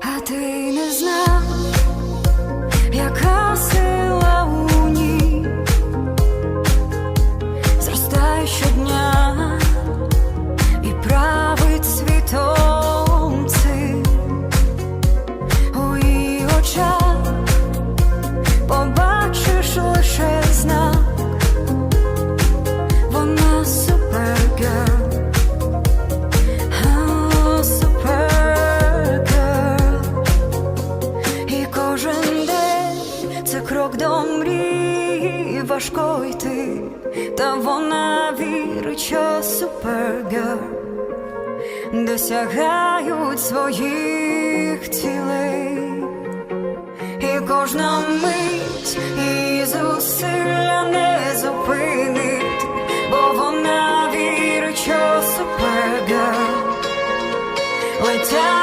А ти не знав, яка сила у ній. Зростає щодня і править світом цим. У її очах це крок до мрії, важко йти, та вона вірить, що супергер досягають своїх цілей, і кожна мить її зусилля не зупинить, бо вона вірить, що супергер летять.